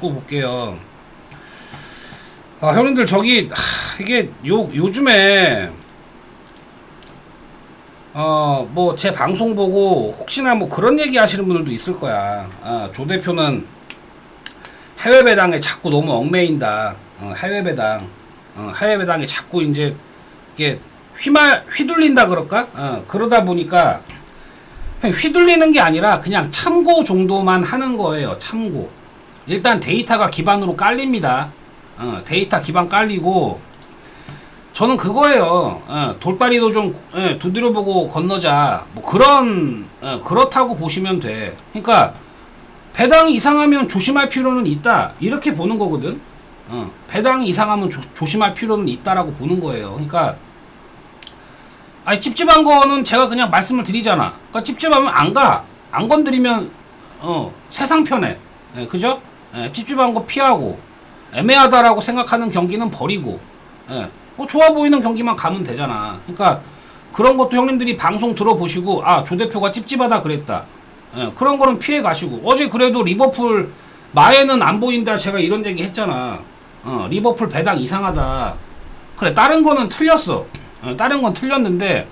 고 볼게요. 아, 형님들 저기 하, 이게 요 요즘에 어 뭐 제 방송 보고 혹시나 뭐 그런 얘기 하시는 분들도 있을 거야. 아, 조 대표는 해외 배당에 자꾸 너무 얽매인다. 어, 해외 배당, 어, 해외 배당에 자꾸 이제 이게 휘말 휘둘린다 그럴까? 어, 그러다 보니까 휘둘리는 게 아니라 그냥 참고 정도만 하는 거예요. 참고. 일단 데이터가 기반으로 깔립니다. 어, 데이터 기반 깔리고 저는 그거예요. 어, 돌다리도 좀 예, 두드려보고 건너자. 뭐 그런 어, 그렇다고 보시면 돼. 그러니까 배당이 이상하면 조심할 필요는 있다. 이렇게 보는 거거든. 어, 배당이 이상하면 조, 조심할 필요는 있다라고 보는 거예요. 그러니까 아니 찝찝한 거는 제가 그냥 말씀을 드리잖아. 그러니까 찝찝하면 안 가. 안 건드리면 어, 세상 편해. 예, 그죠? 예, 찝찝한 거 피하고 애매하다라고 생각하는 경기는 버리고 예, 뭐 좋아 보이는 경기만 가면 되잖아. 그러니까 그런 것도 형님들이 방송 들어보시고 아 조 대표가 찝찝하다 그랬다. 예, 그런 거는 피해 가시고 어제 그래도 리버풀 마에는 안 보인다 제가 이런 얘기 했잖아. 어, 리버풀 배당 이상하다. 그래 다른 거는 틀렸어. 어, 다른 건 틀렸는데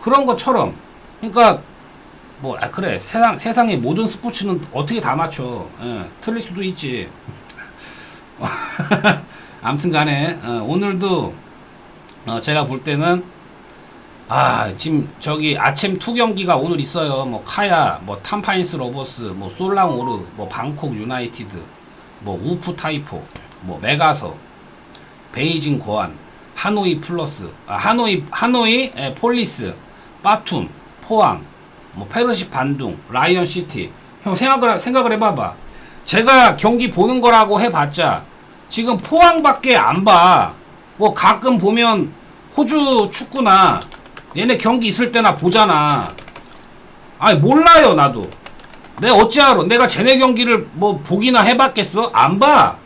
그런 것처럼 그러니까 뭐 아, 그래. 세상 세상의 모든 스포츠는 어떻게 다 맞춰. 예, 틀릴 수도 있지. 아무튼간에 어, 오늘도 어, 제가 볼 때는 아 지금 저기 아침 투 경기가 오늘 있어요. 뭐 카야 뭐 탐파인스 로버스 뭐 솔랑 오르 뭐 방콕 유나이티드 뭐 우프 타이포 뭐 메가서 베이징 고안 하노이 플러스 아, 하노이 하노이 에, 폴리스 빠툼 포항 뭐 페르시 반둥 라이언 시티. 형 생각을 생각을 해봐봐. 제가 경기 보는 거라고 해봤자 지금 포항밖에 안 봐 뭐 가끔 보면 호주 축구나 얘네 경기 있을 때나 보잖아. 아니 몰라요 나도. 내가 어찌 알아 내가 쟤네 경기를 뭐 보기나 해봤겠어? 안 봐.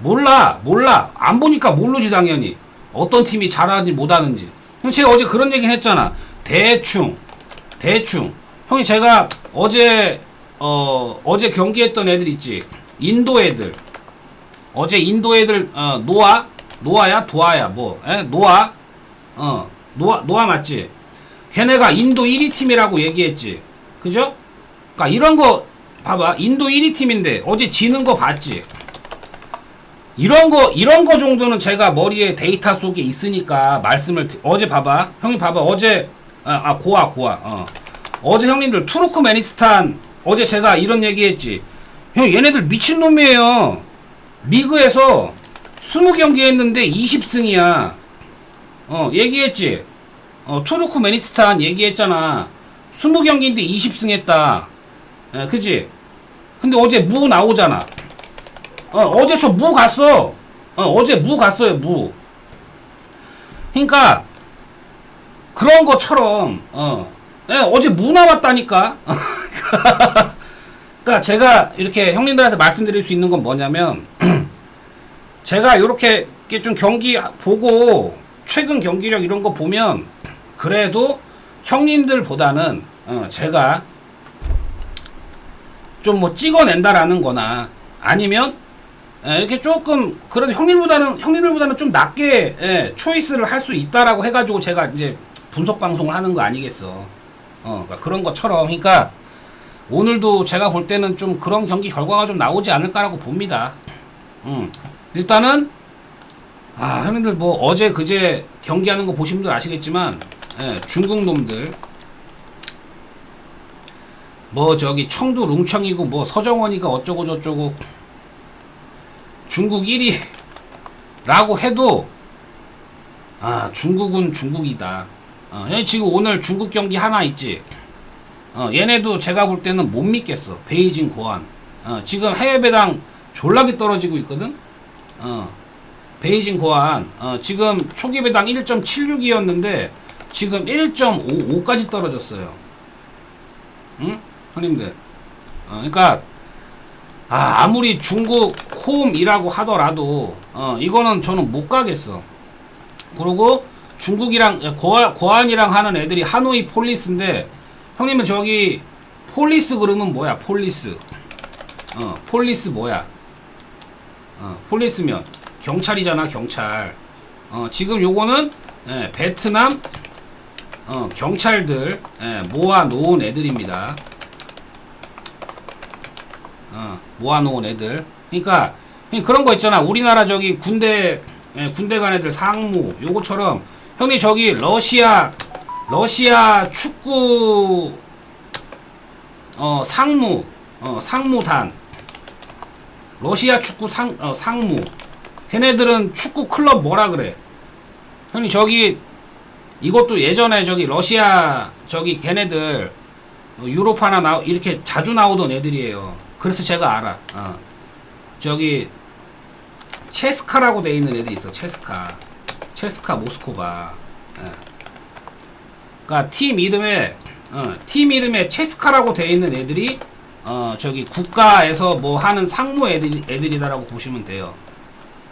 몰라 몰라. 안 보니까 모르지 당연히. 어떤 팀이 잘하는지 못하는지. 형 제가 어제 그런 얘기는 했잖아. 대충 대충. 형이 제가 어제 어 어제 경기했던 애들 있지? 인도 애들. 어제 인도 애들 어 노아? 노아야? 도아야? 뭐 에? 노아? 어 노아 노아 맞지? 걔네가 인도 1위 팀이라고 얘기했지. 그죠? 그러니까 이런 거 봐봐. 인도 1위 팀인데 어제 지는 거 봤지? 이런 거 이런 거 정도는 제가 머리에 데이터 속에 있으니까 말씀을 드- 어제 봐봐. 형님 봐봐. 어제 아, 아 고아 고아. 어. 어제 형님들 투르크메니스탄 어제 제가 이런 얘기했지. 형 얘네들 미친놈이에요. 리그에서 20경기 했는데 20승이야. 어 얘기했지. 어 투르크메니스탄 얘기했잖아. 20경기인데 20승 했다. 예, 그지? 근데 어제 무 나오잖아. 어, 어제 저 무 갔어. 어, 어제 무 갔어요, 무. 그러니까 그런 것처럼 어, 예, 어제 무 나왔다니까. 그러니까 제가 이렇게 형님들한테 말씀드릴 수 있는 건 뭐냐면 제가 이렇게 좀 경기 보고 최근 경기력 이런 거 보면 그래도 형님들보다는 어, 제가 좀 뭐 찍어낸다라는 거나 아니면 예, 이렇게 조금 그래도 형님보다는 형님들보다는 좀 낮게 예, 초이스를 할 수 있다라고 해가지고 제가 이제 분석 방송을 하는 거 아니겠어. 어 그러니까 그런 것처럼 그러니까 오늘도 제가 볼 때는 좀 그런 경기 결과가 좀 나오지 않을까라고 봅니다. 음 일단은 아 형님들 뭐 어제 그제 경기하는 거 보신 분들 아시겠지만 예, 중국 놈들 뭐 저기 청두 룽청이고 뭐 서정원이가 어쩌고 저쩌고 중국 1위라고 해도 아 중국은 중국이다. 어, 얘 지금 오늘 중국 경기 하나 있지. 어, 얘네도 제가 볼 때는 못 믿겠어. 베이징 고안. 어, 지금 해외 배당 졸라게 떨어지고 있거든. 어, 베이징 고안. 어, 지금 초기 배당 1.76이었는데 지금 1.55까지 떨어졌어요. 응? 형님들. 어, 그러니까 아, 아무리 중국 홈이라고 하더라도 어, 이거는 저는 못 가겠어. 그리고 중국이랑 고안이랑 하는 애들이 하노이 폴리스인데 형님은 저기 폴리스 그러면 뭐야? 폴리스. 어, 폴리스 뭐야? 어, 폴리스면 경찰이잖아 경찰. 어, 지금 요거는 예, 베트남 어, 경찰들 예, 모아 놓은 애들입니다. 어, 모아 놓은 애들. 그러니까 그런 거 있잖아. 우리나라 저기 군대 예, 군대 간 애들 상무 요거처럼 형님 저기 러시아 러시아 축구 어 상무 어 상무단. 러시아 축구 상 어, 상무. 걔네들은 축구 클럽 뭐라 그래? 형님 저기 이것도 예전에 저기 러시아 저기 걔네들 어, 유로파나 나 이렇게 자주 나오던 애들이에요. 그래서 제가 알아. 어. 저기 체스카라고 돼 있는 애들이 있어 체스카 체스카 모스코바 예. 그러니까 팀 이름에 어, 팀 이름에 체스카라고 돼 있는 애들이 어 저기 국가에서 뭐 하는 상무 애들 애들이다라고 보시면 돼요.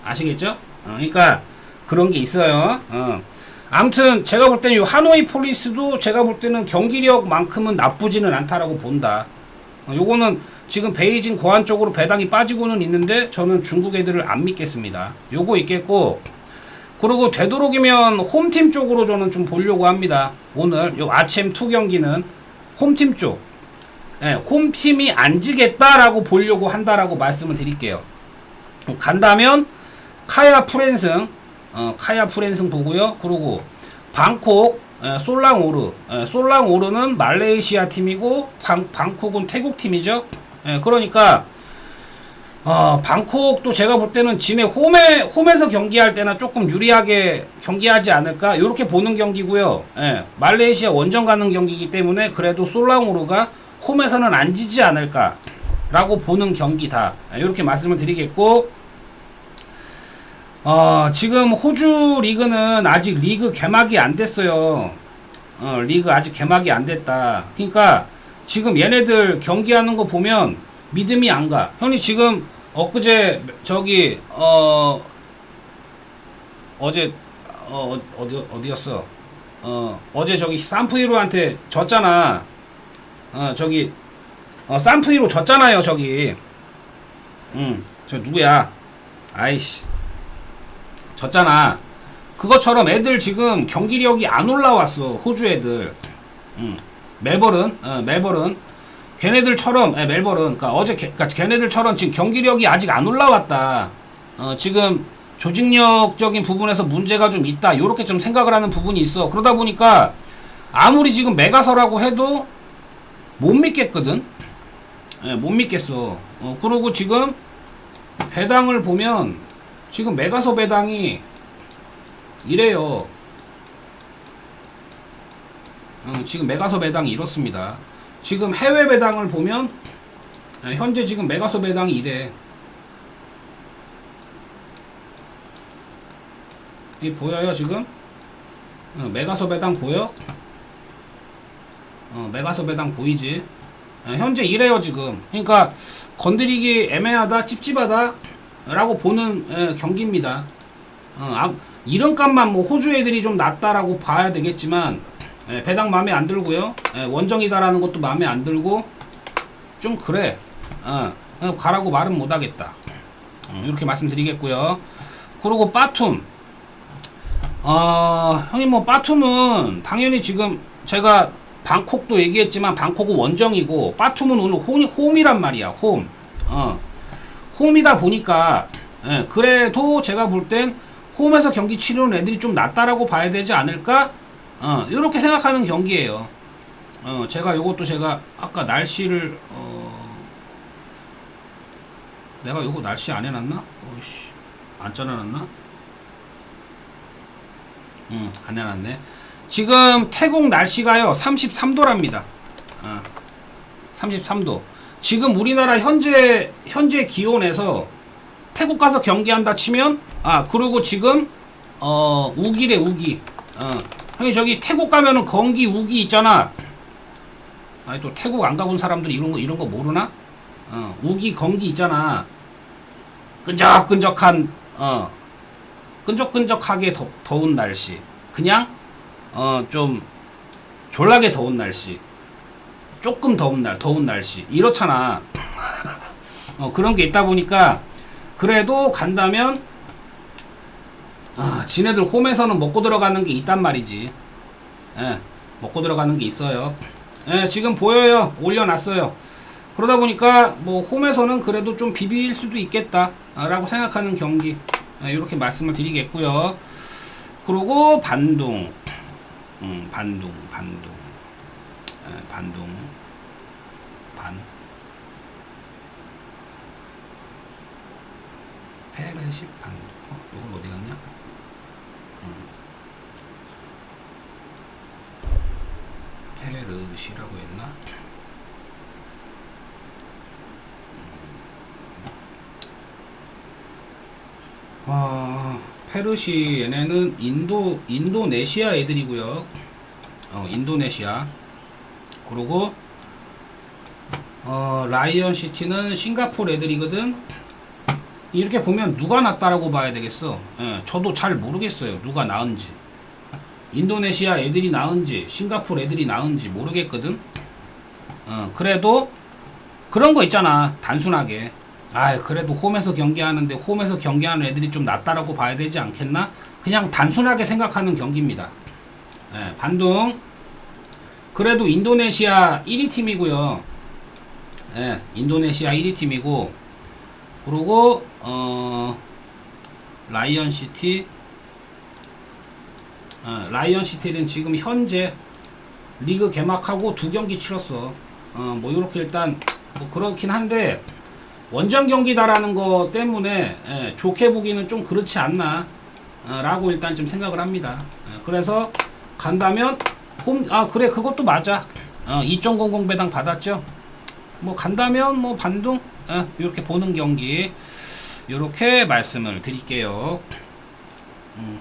아시겠죠? 어, 그러니까 그런 게 있어요. 어. 아무튼 제가 볼 때는 이 하노이 폴리스도 제가 볼 때는 경기력만큼은 나쁘지는 않다라고 본다. 어, 요거는 지금 베이징 고안 쪽으로 배당이 빠지고는 있는데 저는 중국 애들을 안 믿겠습니다. 요거 있겠고 그리고 되도록이면 홈팀 쪽으로 저는 좀 보려고 합니다. 오늘 요 아침 투 경기는 홈팀 쪽. 예, 홈팀이 안 지겠다라고 보려고 한다라고 말씀을 드릴게요. 간다면 카야 프렌승, 어, 카야 프렌승 보고요. 그리고 방콕 예, 솔랑오르, 예, 솔랑오르는 말레이시아 팀이고 방, 방콕은 태국 팀이죠. 예, 그러니까 어, 방콕도 제가 볼 때는 진해 홈에 홈에서 경기할 때나 조금 유리하게 경기하지 않을까 이렇게 보는 경기고요. 예, 말레이시아 원정 가는 경기이기 때문에 그래도 솔랑오르가 홈에서는 안 지지 않을까라고 보는 경기다. 이렇게 말씀을 드리겠고 어, 지금 호주 리그는 아직 리그 개막이 안 됐어요. 어, 리그 아직 개막이 안 됐다. 그러니까 지금 얘네들 경기하는 거 보면 믿음이 안 가. 형님 지금 엊그제 저기 어 어제 어 어디 어디였어? 어 어제 저기 산프이로한테 졌잖아. 어 저기 어 산프이로 졌잖아요 저기. 음저 누구야? 아이씨 졌잖아. 그것처럼 애들 지금 경기력이 안 올라왔어 호주 애들. 음 멜버른 어 멜버른 걔네들처럼 예, 멜버른 그러니까 어제 걔, 그러니까 걔네들처럼 지금 경기력이 아직 안 올라왔다. 어, 지금 조직력적인 부분에서 문제가 좀 있다. 이렇게 좀 생각을 하는 부분이 있어. 그러다 보니까 아무리 지금 메가서라고 해도 못 믿겠거든. 예, 못 믿겠어. 어, 그리고 지금 배당을 보면 지금 메가서 배당이 이래요. 어, 지금 메가서 배당이 이렇습니다. 지금 해외 배당을 보면 예, 현재 지금 메가소 배당이 이래. 이 보여요 지금? 어, 메가소 배당 보여? 어, 메가소 배당 보이지? 어, 현재 이래요 지금. 그러니까 건드리기 애매하다, 찝찝하다 라고 보는 예, 경기입니다. 어, 아, 이런 값만 뭐 호주 애들이 좀 낫다라고 봐야 되겠지만 예, 배당 마음에 안 들고요. 예, 원정이다라는 것도 마음에 안 들고 좀 그래. 어, 어, 가라고 말은 못 하겠다. 음, 이렇게 말씀드리겠고요. 그리고 빠툼. 어, 형님 뭐 빠툼은 당연히 지금 제가 방콕도 얘기했지만 방콕은 원정이고 빠툼은 오늘 홈, 홈이란 말이야. 홈. 어, 홈이다 보니까 예, 그래도 제가 볼 땐 홈에서 경기 치르는 애들이 좀 낫다라고 봐야 되지 않을까? 어, 이렇게 생각하는 경기예요. 어, 제가 요것도 제가 아까 날씨를 어, 내가 요거 날씨 안 해놨나? 어이씨, 안 짜놔놨나? 음, 안 해놨네. 지금 태국 날씨가요 33도랍니다. 어, 33도. 지금 우리나라 현재 현재 기온에서 태국 가서 경기한다 치면 아 그리고 지금 어 우기래 우기. 어 형이 저기 태국 가면은 건기 우기 있잖아. 아니 또 태국 안 가본 사람들이 이런 거 이런 거 모르나? 어, 우기 건기 있잖아. 끈적끈적한 어 끈적끈적하게 더, 더운 날씨. 그냥 어 좀 졸라게 더운 날씨. 조금 더운 날, 더운 날씨. 이렇잖아. 어, 그런 게 있다 보니까 그래도 간다면 아, 지네들 홈에서는 먹고 들어가는 게 있단 말이지. 예, 먹고 들어가는 게 있어요. 예, 지금 보여요. 올려놨어요. 그러다 보니까 뭐 홈에서는 그래도 좀 비비일 수도 있겠다라고 아, 생각하는 경기. 예, 이렇게 말씀을 드리겠고요. 그리고 반동. 음, 반동, 반동. 예, 반동. 반. 패1 10. 페르시라고 했나? 아, 페르시 얘네는 인도 인도네시아 애들이고요. 어, 인도네시아. 그리고 어, 라이언 시티는 싱가포르 애들이거든. 이렇게 보면 누가 낫다라고 봐야 되겠어. 예, 저도 잘 모르겠어요. 누가 나은지. 인도네시아 애들이 나은지, 싱가포르 애들이 나은지 모르겠거든. 어, 그래도 그런 거 있잖아. 단순하게. 아, 그래도 홈에서 경기하는데 홈에서 경기하는 애들이 좀 낫다라고 봐야 되지 않겠나? 그냥 단순하게 생각하는 경기입니다. 예, 반동. 그래도 인도네시아 1위 팀이고요. 예, 인도네시아 1위 팀이고 그리고 어 라이언 시티 어, 라이언 시티는 지금 현재 리그 개막하고 두 경기 치렀어. 어, 뭐 이렇게 일단 뭐 그렇긴 한데 원정 경기다라는 거 때문에 예, 좋게 보기는 좀 그렇지 않나 어, 라고 일단 좀 생각을 합니다. 예, 그래서 간다면 홈 아 그래 그것도 맞아. 어, 2.00 배당 받았죠. 뭐 간다면 뭐 반동 어, 이렇게 보는 경기 이렇게 말씀을 드릴게요. 음.